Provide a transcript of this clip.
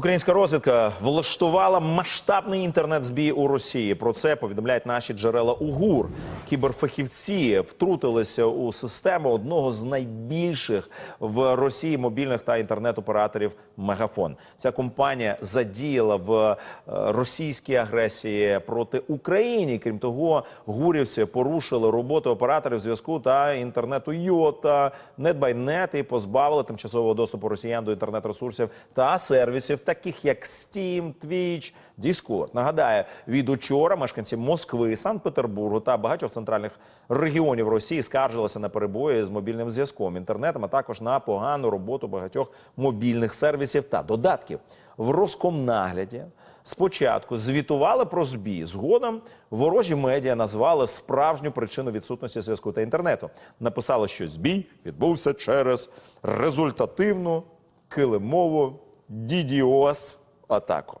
Українська розвідка влаштувала масштабний інтернет-збій у Росії. Про це повідомляють наші джерела УГУР. Кіберфахівці втрутилися у систему одного з найбільших в Росії мобільних та інтернет-операторів Мегафон. Ця компанія задіяла в е, російській агресії проти України. Крім того, гурівці порушили роботу операторів зв'язку та інтернету Йота, Нетбайнет і позбавили тимчасового доступу росіян до інтернет-ресурсів та сервісів, таких як Steam, Twitch, Discord. Нагадаю, від учора мешканці Москви, Санкт-Петербургу та багатьох центральних регіонів Росії скаржилися на перебої з мобільним зв'язком, інтернетом, а також на погану роботу багатьох мобільних сервісів та додатків. В Роскомнагляді спочатку звітували про збій. Згодом ворожі медіа назвали справжню причину відсутності зв'язку та інтернету. Написали, що збій відбувся через результативну килимову DDoS атаку.